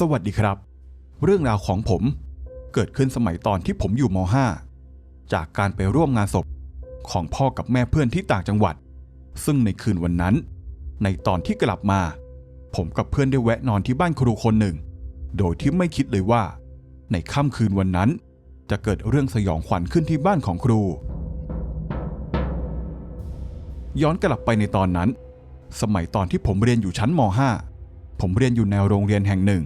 สวัสดีครับ เรื่องราวของผมเกิดขึ้นสมัยตอนที่ผมอยู่ม .5 จากการไปร่วมงานศพของพ่อกับแม่เพื่อนที่ต่างจังหวัด ซึ่งในคืนวันนั้น ในตอนที่กลับมา ผมกับเพื่อนได้แวะนอนที่บ้านครูคนหนึ่ง โดยที่ไม่คิดเลยว่า ในค่ำคืนวันนั้น จะเกิดเรื่องสยองขวัญขึ้นที่บ้านของครู ย้อนกลับไปในตอนนั้น สมัยตอนที่ผมเรียนอยู่ชั้นม .5 ผมเรียนอยู่ในโรงเรียนแห่งหนึ่ง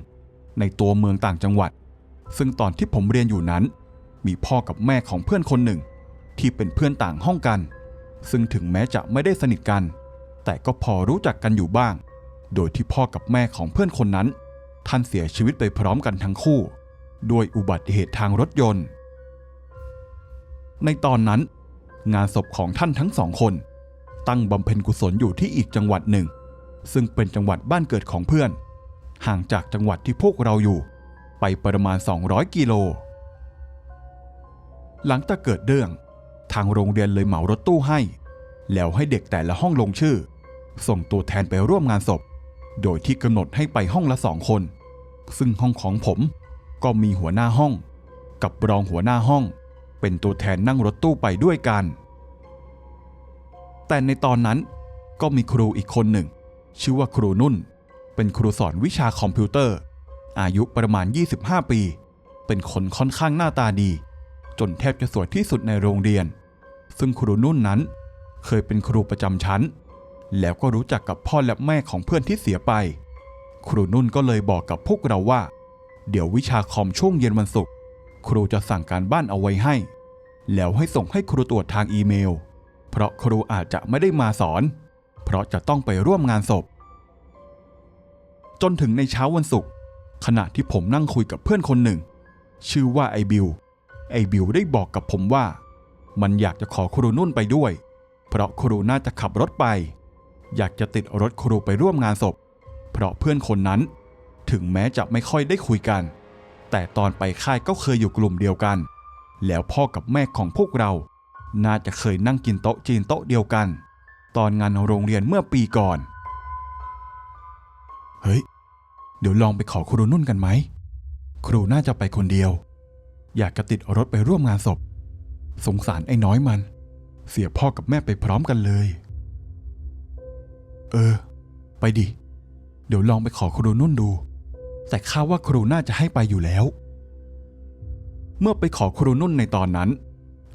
ในตัวเมืองต่างจังหวัด ซึ่งตอนที่ผมเรียนอยู่นั้น มีพ่อกับแม่ของเพื่อนคนหนึ่ง ที่เป็นเพื่อนต่างห้องกัน ซึ่งถึงแม้จะไม่ได้สนิทกัน แต่ก็พอรู้จักกันอยู่บ้าง โดยที่พ่อกับแม่ของเพื่อนคนนั้น ท่านเสียชีวิตไปพร้อมกันทั้งคู่ด้วยอุบัติเหตุทางรถยนต์ ในตอนนั้น งานศพของท่านทั้งสองคน ตั้งบำเพ็ญกุศลอยู่ที่อีกจังหวัดหนึ่ง ซึ่งเป็นจังหวัดบ้านเกิดของเพื่อน ห่างจากจังหวัดที่พวกเราอยู่ ไปประมาณ 200 กิโล หลังจากเกิดเรื่อง ทางโรงเรียนเลยเหมารถตู้ให้ แล้วให้เด็กแต่ละห้องลงชื่อ ส่งตัวแทนไปร่วมงานศพ โดยที่กำหนดให้ไปห้องละสองคน ซึ่งห้องของผมก็มีหัวหน้าห้อง กับรองหัวหน้าห้อง เป็นตัวแทนนั่งรถตู้ไปด้วยกัน แต่ในตอนนั้นก็มีครูอีกคนหนึ่ง ชื่อว่าครูนุ่น เป็นครูสอนวิชาคอมพิวเตอร์ อายุประมาณ 25 ปี เป็นคนค่อนข้างหน้าตาดี จนแทบจะสวยที่สุดในโรงเรียน ซึ่งครูนุ่นนั้น เคยเป็นครูประจำชั้น แล้วก็รู้จักกับพ่อและแม่ของเพื่อนที่เสียไป ครูนุ่นก็เลยบอกกับพวกเราว่า เดี๋ยววิชาคอมช่วงเย็นวันศุกร์ครูจะสั่งการบ้านเอาไว้ให้ แล้วให้ส่งให้ครูตรวจทางอีเมล เพราะครูอาจจะไม่ได้มาสอน เพราะจะต้องไปร่วมงานศพ จนถึงในเช้าวันศุกร์ขณะที่ผมนั่งคุยกับเพื่อนคนหนึ่ง ชื่อว่าไอบิวไอบิวได้บอกกับผมว่า มันอยากจะขอครูนุ่นไปด้วย เพราะครูน่าจะขับรถไป อยากจะติดรถครูไปร่วมงานศพ เพราะเพื่อนคนนั้น ถึงแม้จะไม่ค่อยได้คุยกัน แต่ตอนไปค่ายก็เคยอยู่กลุ่มเดียวกัน แล้วพ่อกับแม่ของพวกเรา น่าจะเคยนั่งกินโต๊ะจีนโต๊ะเดียวกัน ตอนงานโรงเรียนเมื่อปีก่อน เฮ้ย เดี๋ยวลองไปขอครูนุ่นกันไหม ครูน่าจะไปคนเดียว อยากจะติดรถไปร่วมงานศพ สงสารไอ้น้อยมัน เสียพ่อกับแม่ไปพร้อมกันเลย เออ ไปดิ เดี๋ยวลองไปขอครูนุ่นดู แต่ข้าว่าครูน่าจะให้ไปอยู่แล้ว เมื่อไปขอครูนุ่นในตอนนั้น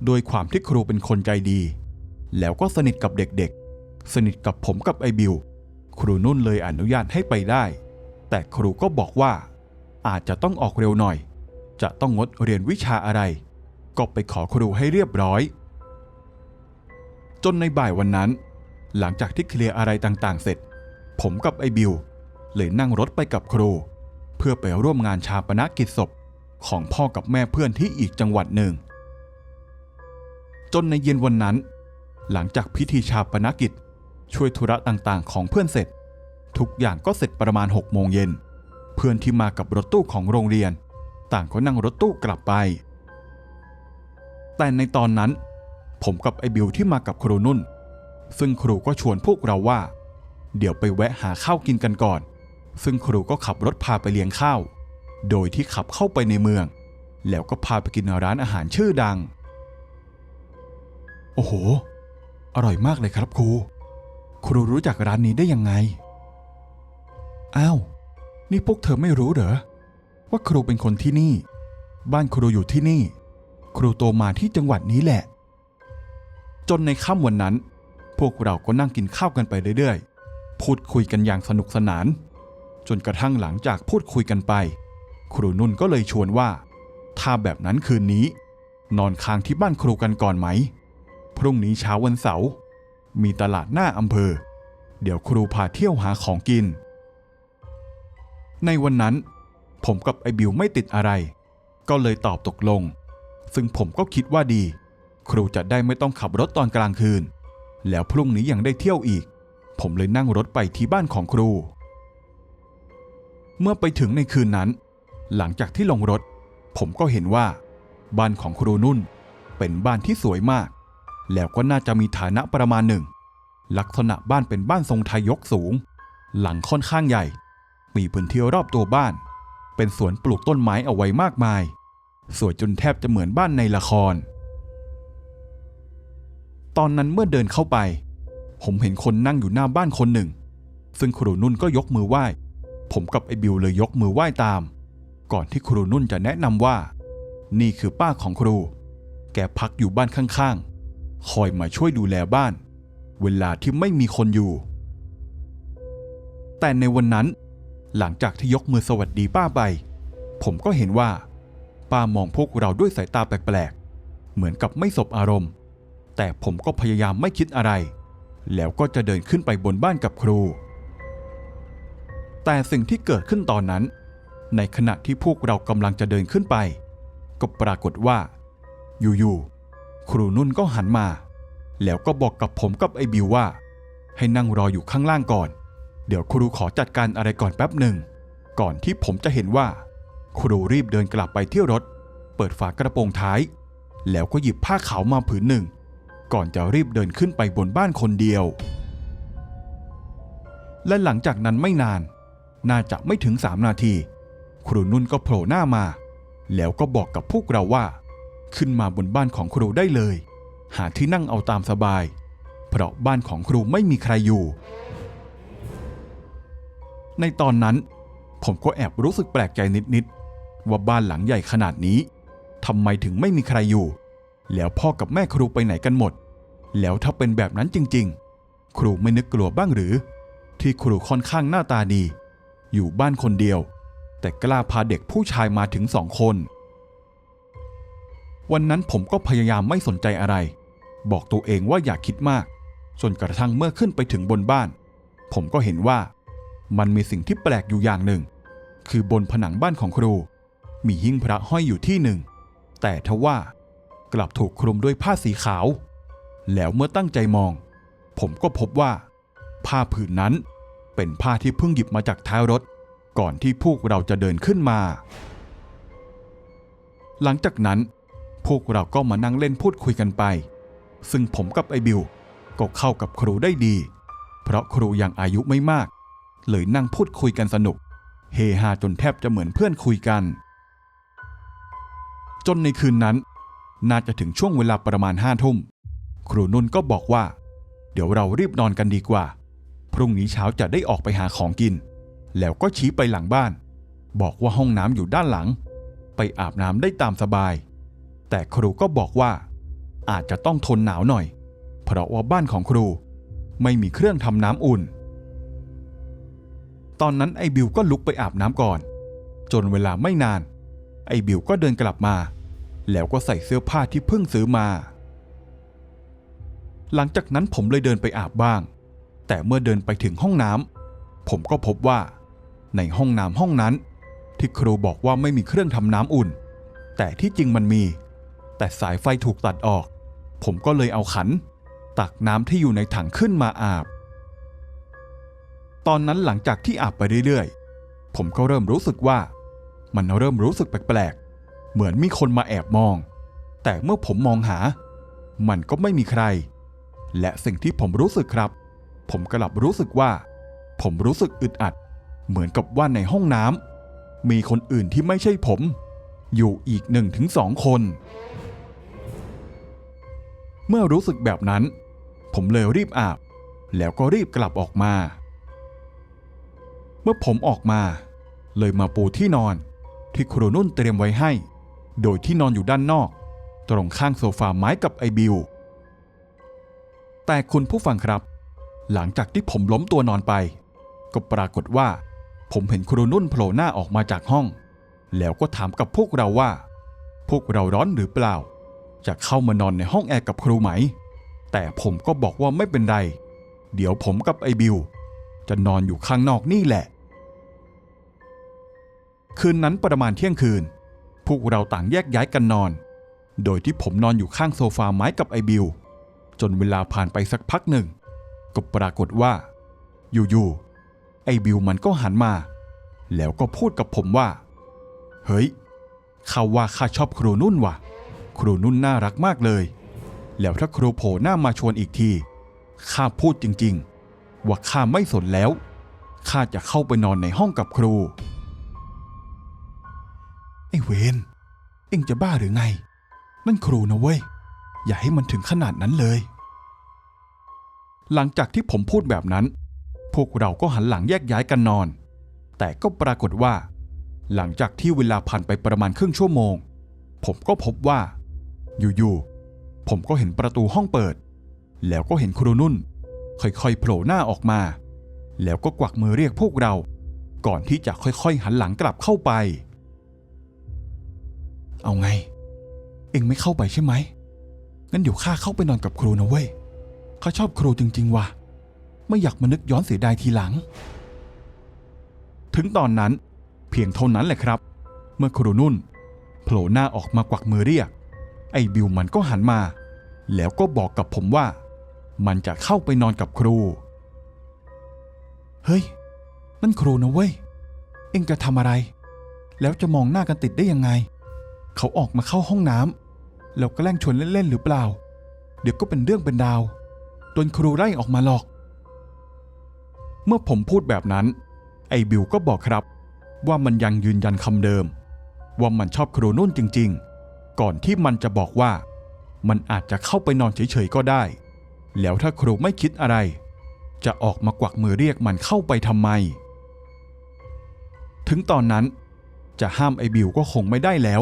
โดยความที่ครูเป็นคนใจดี แล้วก็สนิทกับเด็กๆ สนิทกับผมกับไอบิว ครูนุ่นเลยอนุญาตให้ไปได้ แต่ครูก็บอกว่า อาจจะต้องออกเร็วหน่อย จะต้องงดเรียนวิชาอะไร ก็ไปขอครูให้เรียบร้อย จนในบ่ายวันนั้น หลังจากที่เคลียร์อะไรต่างๆ เสร็จ ผมกับไอบิวเลยนั่งรถไปกับครู เพื่อไปร่วมงานชาปนกิจศพของพ่อกับแม่เพื่อนที่อีกจังหวัดหนึ่ง จนในเย็นวันนั้น หลังจากพิธีชาปนกิจ ช่วยธุระต่างๆ ของเพื่อนเสร็จ ทุกอย่างก็เสร็จประมาณ6โมงเย็นเพื่อนที่มากับรถตู้ของโรงเรียน ต่างก็นั่งรถตู้กลับไป แต่ในตอนนั้น ผมกับไอบิวที่มากับครูนุ่น ซึ่งครูก็ชวนพวกเราว่า เดี๋ยวไปแวะหาข้าวกินกันก่อน ซึ่งครูก็ขับรถพาไปเลี้ยงข้าว โดยที่ขับเข้าไปในเมือง แล้วก็พาไปกินร้านอาหารชื่อดัง โอ้โห อร่อยมากเลยครับครู ครูรู้จักร้านนี้ได้ยังไง อ้าว นี่พวกเธอไม่รู้เหรอ ว่าครูเป็นคนที่นี่ บ้านครูอยู่ที่นี่ ครูโตมาที่จังหวัดนี้แหละ จนในค่ำวันนั้น พวกเราก็นั่งกินข้าวกันไปเรื่อยๆ พูดคุยกันอย่างสนุกสนาน จนกระทั่งหลังจากพูดคุยกันไป ครูนุ่นก็เลยชวนว่า ถ้าแบบนั้นคืนนี้ นอนค้างที่บ้านครูกันก่อนไหม พรุ่งนี้เช้าวันเสาร์ มีตลาดหน้าอำเภอ เดี๋ยวครูพาเที่ยวหาของกิน ในวันนั้น ผมกับไอบิวไม่ติดอะไร ก็เลยตอบตกลง ซึ่งผมก็คิดว่าดี ครูจะได้ไม่ต้องขับรถตอนกลางคืน แล้วพรุ่งนี้ยังได้เที่ยวอีก ผมเลยนั่งรถไปที่บ้านของครู เมื่อไปถึงในคืนนั้น หลังจากที่ลงรถ ผมก็เห็นว่า บ้านของครูนุ่นเป็นบ้านที่สวยมาก แล้วก็น่าจะมีฐานะประมาณหนึ่ง ลักษณะบ้านเป็นบ้านทรงไทยยกสูง หลังค่อนข้างใหญ่ มีพื้นที่รอบตัวบ้าน เป็นสวนปลูกต้นไม้เอาไว้มากมาย สวยจนแทบจะเหมือนบ้านในละคร ตอนนั้นเมื่อเดินเข้าไป ผมเห็นคนนั่งอยู่หน้าบ้านคนหนึ่ง ซึ่งครูนุ่นก็ยกมือไหว้ ผมกับไอ้บิวเลยยกมือไหว้ตาม ก่อนที่ครูนุ่นจะแนะนำว่า นี่คือป้าของครู แกพักอยู่บ้านข้างๆ คอยมาช่วยดูแลบ้าน เวลาที่ไม่มีคนอยู่ แต่ในวันนั้น หลังจากที่ยกมือสวัสดีป้าไป ผมก็เห็นว่า ป้ามองพวกเราด้วยสายตาแปลกๆ เหมือนกับไม่สบอารมณ์ แต่ผมก็พยายามไม่คิดอะไร แล้วก็จะเดินขึ้นไปบนบ้านกับครู แต่สิ่งที่เกิดขึ้นตอนนั้น ในขณะที่พวกเรากำลังจะเดินขึ้นไป ก็ปรากฏว่า อยู่ๆ ครูนุ่นก็หันมา แล้วก็บอกกับผมกับไอ้บิวว่า ให้นั่งรออยู่ข้างล่างก่อน เดี๋ยวครูขอจัดการอะไรก่อนแป๊บหนึ่ง ก่อนที่ผมจะเห็นว่า ครูรีบเดินกลับไปที่รถ เปิดฝากระโปรงท้าย แล้วก็หยิบผ้าขาวมาผืนหนึ่ง ก่อนจะรีบเดินขึ้นไปบนบ้านคนเดียว และหลังจากนั้นไม่นาน น่าจะไม่ถึงสามนาที ครูนุ่นก็โผล่หน้ามา แล้วก็บอกกับพวกเราว่า ขึ้นมาบนบ้านของครูได้เลย หาที่นั่งเอาตามสบาย เพราะบ้านของครูไม่มีใครอยู่ ในตอนนั้น ผมก็แอบรู้สึกแปลกใจนิดๆว่าบ้านหลังใหญ่ขนาดนี้ทำไมถึงไม่มีใครอยู่ แล้วพ่อกับแม่ครูไปไหนกันหมด แล้วถ้าเป็นแบบนั้นจริง ๆ ครูไม่นึกกลัวบ้างหรือ ที่ครูค่อนข้างหน้าตาดี อยู่บ้านคนเดียว แต่กล้าพาเด็กผู้ชายมาถึงสองคน วันนั้นผมก็พยายามไม่สนใจอะไร บอกตัวเองว่าอย่าคิดมาก จนกระทั่งเมื่อขึ้นไปถึงบนบ้าน ผมก็เห็นว่า มันมีสิ่งที่แปลกอยู่อย่างหนึ่ง คือบนผนังบ้านของครู มีหิ้งพระห้อยอยู่ที่หนึ่ง แต่ทว่ากลับถูกคลุมด้วยผ้าสีขาว แล้วเมื่อตั้งใจมอง ผมก็พบว่า ผ้าผืนนั้นเป็นผ้าที่เพิ่งหยิบมาจากท้ายรถ ก่อนที่พวกเราจะเดินขึ้นมา หลังจากนั้น พวกเราก็มานั่งเล่นพูดคุยกันไป ซึ่งผมกับไอบิวก็เข้ากับครูได้ดี เพราะครูยังอายุไม่มาก เลยนั่งพูดคุยกันสนุก เฮฮาจนแทบจะเหมือนเพื่อนคุยกัน จนในคืนนั้น น่าจะถึงช่วงเวลาประมาณห้าทุ่ม ครูนุ่นก็บอกว่า เดี๋ยวเรารีบนอนกันดีกว่า พรุ่งนี้เช้าจะได้ออกไปหาของกิน แล้วก็ชี้ไปหลังบ้าน บอกว่าห้องน้ำอยู่ด้านหลัง ไปอาบน้ำได้ตามสบาย แต่ครูก็บอกว่า อาจจะต้องทนหนาวหน่อย เพราะว่าบ้านของครูไม่มีเครื่องทำน้ำอุ่น ตอนนั้นไอ้บิวก็ลุกไปอาบน้ำก่อน จนเวลาไม่นาน ไอ้บิวก็เดินกลับมา แล้วก็ใส่เสื้อผ้าที่เพิ่งซื้อมา หลังจากนั้นผมเลยเดินไปอาบบ้าง แต่เมื่อเดินไปถึงห้องน้ำผมก็พบว่า ในห้องน้ำห้องนั้น ที่ครูบอกว่าไม่มีเครื่องทำน้ำอุ่น แต่ที่จริงมันมี แต่สายไฟถูกตัดออก ผมก็เลยเอาขัน ตักน้ำที่อยู่ในถังขึ้นมาอาบ ตอนนั้นหลังจากที่อาบไปเรื่อยๆ ผมก็เริ่มรู้สึกว่า มันเริ่มรู้สึกแปลกๆ เหมือนมีคนมาแอบมอง แต่เมื่อผมมองหา มันก็ไม่มีใคร และสิ่งที่ผมรู้สึกครับ ผมกลับรู้สึกว่า ผมรู้สึกอึดอัด เหมือนกับว่าในห้องน้ำมีคนอื่นที่ไม่ใช่ผม อยู่อีกหนึ่งถึงสองคน เมื่อรู้สึกแบบนั้น ผมเลยรีบอาบ แล้วก็รีบกลับออกมา เมื่อผมออกมา เลยมาปูที่นอน ที่ครูนุ่นเตรียมไว้ให้ โดยที่นอนอยู่ด้านนอก ตรงข้างโซฟาไม้กับไอบิว แต่คุณผู้ฟังครับ หลังจากที่ผมล้มตัวนอนไป ก็ปรากฏว่า ผมเห็นครูนุ่นโผล่หน้าออกมาจากห้อง แล้วก็ถามกับพวกเราว่า พวกเราร้อนหรือเปล่า จะเข้ามานอนในห้องแอร์กับครูไหม แต่ผมก็บอกว่าไม่เป็นไร เดี๋ยวผมกับไอบิว จะนอนอยู่ข้างนอกนี่แหละ คืนนั้นประมาณเที่ยงคืน พวกเราต่างแยกย้ายกันนอน โดยที่ผมนอนอยู่ข้างโซฟาไม้กับไอบิว จนเวลาผ่านไปสักพักหนึ่ง ก็ปรากฏว่า อยู่ๆ ไอบิวมันก็หันมา แล้วก็พูดกับผมว่า เฮ้ยข้าว่าข้าชอบครูนุ่นว่ะ ครูนุ่นน่ารักมากเลย แล้วถ้าครูโผล่หน้ามาชวนอีกที ข้าพูดจริงๆ ว่าข้าไม่สนแล้ว ข้าจะเข้าไปนอนในห้องกับครู ไอ้เวนเอ็งจะบ้าหรือไง นั่นครูนะเว้ย อย่าให้มันถึงขนาดนั้นเลย หลังจากที่ผมพูดแบบนั้น พวกเราก็หันหลังแยกย้ายกันนอน แต่ก็ปรากฏว่า หลังจากที่เวลาผ่านไปประมาณครึ่งชั่วโมง ผมก็พบว่า อยู่ๆ ผมก็เห็นประตูห้องเปิด แล้วก็เห็นครูนุ่น ค่อยๆโผล่หน้าออกมา แล้วก็กวักมือเรียกพวกเรา ก่อนที่จะค่อยๆหันหลังกลับเข้าไป เอาไง เอ็งไม่เข้าไปใช่ไหมงั้นเดี๋ยวข้าเข้าไปนอนกับครูนะเว้ยข้าชอบครูจริงๆว่ะ ไม่อยากมานึกย้อนเสียดายทีหลัง ถึงตอนนั้นเพียงเท่านั้นแหละครับ เมื่อครูนุ่นโผล่หน้าออกมากวักมือเรียก ไอ้บิวมันก็หันมา แล้วก็บอกกับผมว่า มันจะเข้าไปนอนกับครู เฮ้ย นั่นครูนะเว้ย เอ็งจะทำอะไร แล้วจะมองหน้ากันติดได้ยังไง เขาออกมาเข้าห้องน้ำแล้วก็แกล้งชวนเล่นๆหรือเปล่า เดี๋ยวก็เป็นเรื่องเป็นดาวโดนครูไล่ออกมาหรอก เมื่อผมพูดแบบนั้น ไอ้บิวก็บอกครับ ว่ามันยังยืนยันคำเดิม ว่ามันชอบครูนุ่นจริง ๆ ก่อนที่มันจะบอกว่า มันอาจจะเข้าไปนอนเฉยๆก็ได้ แล้วถ้าครูไม่คิดอะไร จะออกมากวักมือเรียกมันเข้าไปทำไม ถึงตอนนั้น จะห้ามไอ้บิวก็คงไม่ได้แล้ว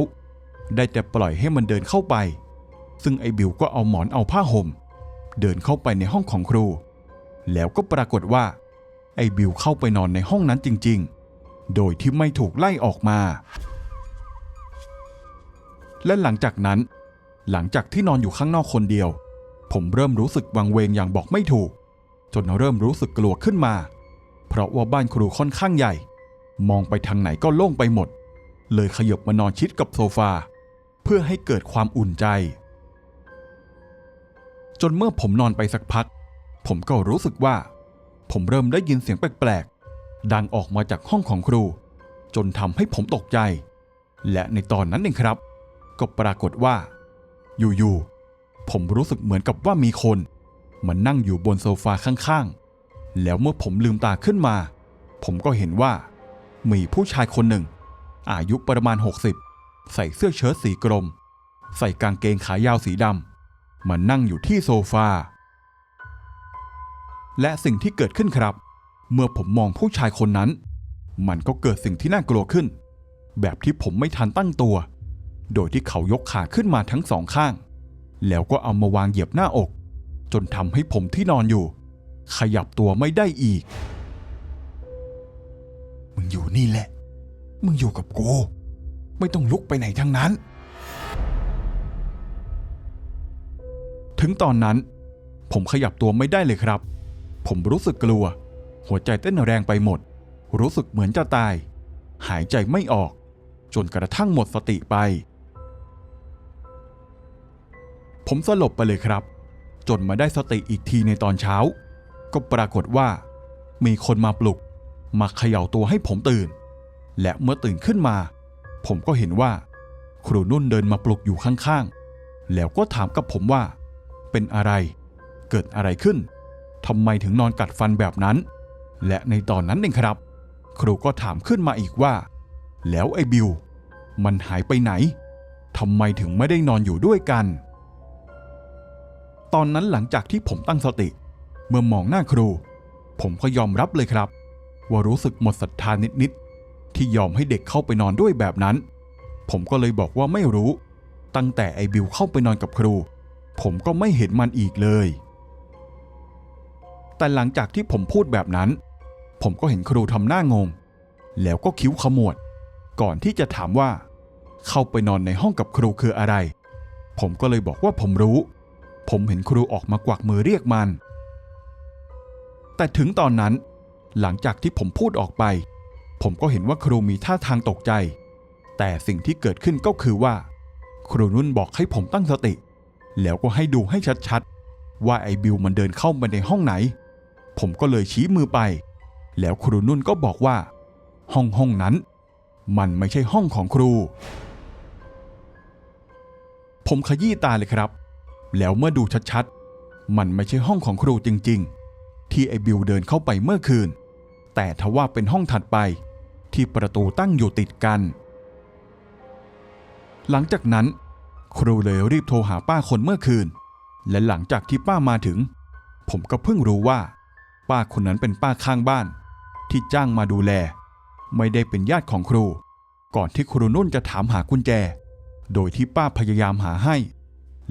ได้แต่ปล่อยให้มันเดินเข้าไป ซึ่งไอ้บิวก็เอาหมอนเอาผ้าห่ม เดินเข้าไปในห้องของครู แล้วก็ปรากฏว่า ไอ้บิวเข้าไปนอนในห้องนั้นจริง ๆ โดยที่ไม่ถูกไล่ออกมา และหลังจากนั้น หลังจากที่นอนอยู่ข้างนอกคนเดียว ผมเริ่มรู้สึกวังเวงอย่างบอกไม่ถูก จนเริ่มรู้สึกกลัวขึ้นมา เพราะว่าบ้านครูค่อนข้างใหญ่ มองไปทางไหนก็โล่งไปหมด เลยขยบมานอนชิดกับโซฟา เพื่อให้เกิดความอุ่นใจ จนเมื่อผมนอนไปสักพัก ผมก็รู้สึกว่า ผมเริ่มได้ยินเสียงแปลกๆดังออกมาจากห้องของครู จนทำให้ผมตกใจ และในตอนนั้นเองครับ ก็ปรากฏว่า อยู่ๆผมรู้สึกเหมือนกับว่ามีคนมันนั่งอยู่บนโซฟาข้างๆ แล้วเมื่อผมลืมตาขึ้นมา ผมก็เห็นว่า มีผู้ชายคนหนึ่ง อายุประมาณ 60 ใส่เสื้อเชิ้ตสีกรม ใส่กางเกงขายาวสีดำมานั่งอยู่ที่โซฟา และสิ่งที่เกิดขึ้นครับ เมื่อผมมองผู้ชายคนนั้น มันก็เกิดสิ่งที่น่ากลัวขึ้น แบบที่ผมไม่ทันตั้งตัว โดยที่เขายกขาขึ้นมาทั้งสองข้าง แล้วก็เอามาวางเหยียบหน้าอก จนทำให้ผมที่นอนอยู่ ขยับตัวไม่ได้อีก มึงอยู่นี่แหละ มึงอยู่กับกู ไม่ต้องลุกไปไหนทั้งนั้น ถึงตอนนั้น ผมขยับตัวไม่ได้เลยครับ ผมรู้สึกกลัว หัวใจเต้นแรงไปหมด รู้สึกเหมือนจะตาย หายใจไม่ออก จนกระทั่งหมดสติไป ผมสลบไปเลยครับ จนมาได้สติอีกทีในตอนเช้า ก็ปรากฏว่า มีคนมาปลุก มาเขย่าตัวให้ผมตื่น และเมื่อตื่นขึ้นมา ผมก็เห็นว่า ครูนุ่นเดินมาปลุกอยู่ข้างๆ แล้วก็ถามกับผมว่า เป็นอะไร เกิดอะไรขึ้นทำไมถึงนอนกัดฟันแบบนั้น และในตอนนั้นเองครับ ครูก็ถามขึ้นมาอีกว่า แล้วไอ้บิว มันหายไปไหนทำไมถึงไม่ได้นอนอยู่ด้วยกัน ตอนนั้นหลังจากที่ผมตั้งสติ เมื่อมองหน้าครู ผมก็ยอมรับเลยครับ ว่ารู้สึกหมดศรัทธานิดๆที่ยอมให้เด็กเข้าไปนอนด้วยแบบนั้น ผมก็เลยบอกว่าไม่รู้ ตั้งแต่ไอ้บิวเข้าไปนอนกับครู ผมก็ไม่เห็นมันอีกเลย แต่หลังจากที่ผมพูดแบบนั้น ผมก็เห็นครูทำหน้างง แล้วก็คิ้วขมวด ก่อนที่จะถามว่า เข้าไปนอนในห้องกับครูคืออะไร ผมก็เลยบอกว่าผมรู้ ผมเห็นครูออกมากวักมือเรียกมัน แต่ถึงตอนนั้น หลังจากที่ผมพูดออกไป ผมก็เห็นว่าครูมีท่าทางตกใจ แต่สิ่งที่เกิดขึ้นก็คือว่า ครูนุ่นบอกให้ผมตั้งสติ แล้วก็ให้ดูให้ชัดๆ ว่าไอ้บิวมันเดินเข้ามาในห้องไหน ผมก็เลยชี้มือไป แล้วครูนุ่นก็บอกว่า ห้องห้องนั้น มันไม่ใช่ห้องของครูผมขยี้ตาเลยครับ แล้วเมื่อดูชัดๆ มันไม่ใช่ห้องของครูจริงๆ ที่ไอ้บิวเดินเข้าไปเมื่อคืน แต่ทว่าเป็นห้องถัดไป ที่ประตูตั้งอยู่ติดกัน หลังจากนั้น ครูเลยรีบโทรหาป้าคนเมื่อคืน และหลังจากที่ป้ามาถึง ผมก็เพิ่งรู้ว่า ป้าคนนั้นเป็นป้าข้างบ้าน ที่จ้างมาดูแล ไม่ได้เป็นญาติของครู ก่อนที่ครูนุ่นจะถามหากุญแจ โดยที่ป้าพยายามหาให้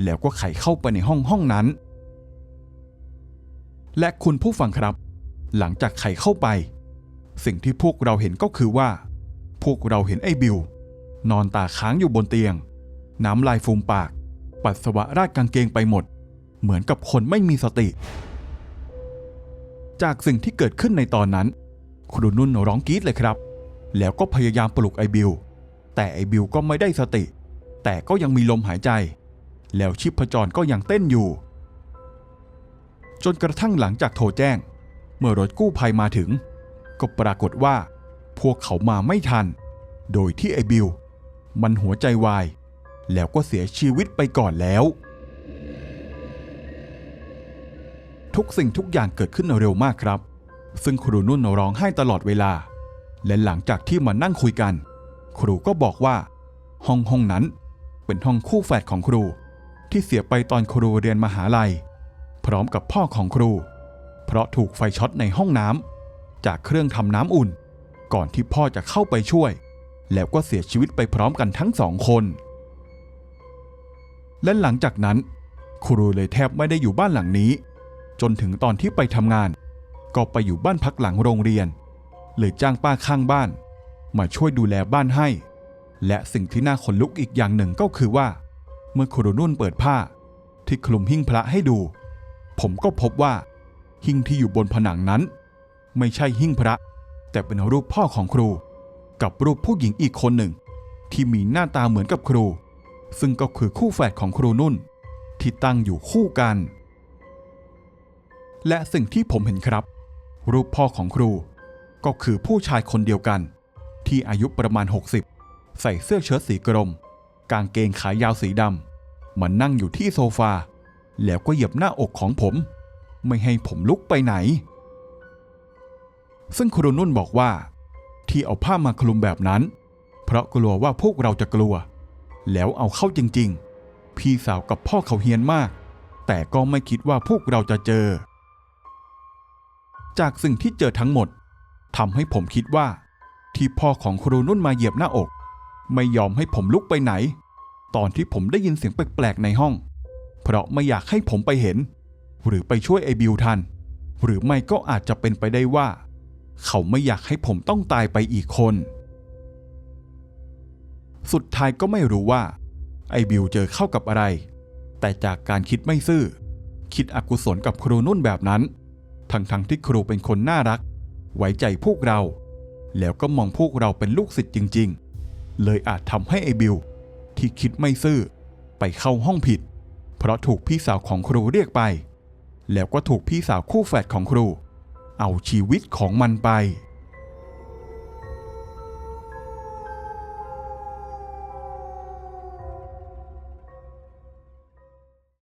แล้วก็ไขเข้าไปในห้องห้องนั้น และคุณผู้ฟังครับ หลังจากไขเข้าไป สิ่งที่พวกเราเห็นก็คือว่า พวกเราเห็นไอ้บิวนอนตาค้างอยู่บนเตียง น้ำลายฟูมปาก ปัสสาวะราดกางเกงไปหมด เหมือนกับคนไม่มีสติ จากสิ่งที่เกิดขึ้นในตอนนั้น ครูนุ่นร้องกรี๊ดเลยครับ แล้วก็พยายามปลุกไอ้บิว แต่ไอ้บิวก็ไม่ได้สติ แต่ก็ยังมีลมหายใจ แล้วชีพจรก็ยังเต้นอยู่ จนกระทั่งหลังจากโทรแจ้ง เมื่อรถกู้ภัยมาถึง ก็ปรากฏว่า พวกเขามาไม่ทัน โดยที่ไอบิวมันหัวใจวาย แล้วก็เสียชีวิตไปก่อนแล้ว ทุกสิ่งทุกอย่างเกิดขึ้นเร็วมากครับ ซึ่งครูนุ่นร้องไห้ตลอดเวลา และหลังจากที่มานั่งคุยกัน ครูก็บอกว่า ห้องห้องนั้นเป็นห้องคู่แฝดของครู ที่เสียไปตอนครูเรียนมหาลัย พร้อมกับพ่อของครู เพราะถูกไฟช็อตในห้องน้ำจากเครื่องทำน้ำอุ่น ก่อนที่พ่อจะเข้าไปช่วย แล้วก็เสียชีวิตไปพร้อมกันทั้งสองคน และหลังจากนั้น ครูเลยแทบไม่ได้อยู่บ้านหลังนี้ จนถึงตอนที่ไปทำงาน ก็ไปอยู่บ้านพักหลังโรงเรียน เลยจ้างป้าข้างบ้าน มาช่วยดูแลบ้านให้ และสิ่งที่น่าขนลุกอีกอย่างหนึ่งก็คือว่า เมื่อครูนุ่นเปิดผ้า ที่คลุมหิ้งพระให้ดู ผมก็พบว่า หิ้งที่อยู่บนผนังนั้น ไม่ใช่หิ้งพระ แต่เป็นรูปพ่อของครู กับรูปผู้หญิงอีกคนหนึ่ง ที่มีหน้าตาเหมือนกับครู ซึ่งก็คือคู่แฝดของครูนุ่น ที่ตั้งอยู่คู่กัน และสิ่งที่ผมเห็นครับ รูปพ่อของครู ก็คือผู้ชายคนเดียวกัน ที่อายุประมาณ 60 ใส่เสื้อเชิ้ตสีกรม กางเกงขายาวสีดำมันนั่งอยู่ที่โซฟา แล้วก็เหยียบหน้าอกของผม ไม่ให้ผมลุกไปไหน ซึ่งครูนุ่นบอกว่า ที่เอาผ้ามาคลุมแบบนั้น เพราะกลัวว่าพวกเราจะกลัว แล้วเอาเข้าจริง ๆ พี่สาวกับพ่อเขาเฮียนมาก แต่ก็ไม่คิดว่าพวกเราจะเจอ จากสิ่งที่เจอทั้งหมดทำให้ผมคิดว่า ที่พ่อของครูนุ่นมาเหยียบหน้าอก ไม่ยอมให้ผมลุกไปไหน ตอนที่ผมได้ยินเสียงแปลกๆในห้อง เพราะไม่อยากให้ผมไปเห็น หรือไปช่วยไอ้บิวทัน หรือไม่ก็อาจจะเป็นไปได้ว่า เขาไม่อยากให้ผมต้องตายไปอีกคน สุดท้ายก็ไม่รู้ว่า ไอ้บิวเจอเข้ากับอะไร แต่จากการคิดไม่ซื่อ คิดอกุศลกับครูนุ่นแบบนั้น ทั้งๆทที่ครูเป็นคนน่ารัก ไว้ใจพวกเรา แล้วก็มองพวกเราเป็นลูกศิษย์จริง ๆ เลยอาจทำให้ไอบิลที่คิดไม่ซื่อไปเข้าห้องผิด เพราะถูกพี่สาวของครูเรียกไป แล้วก็ถูกพี่สาวคู่แฝดของครู เอาชีวิตของมันไป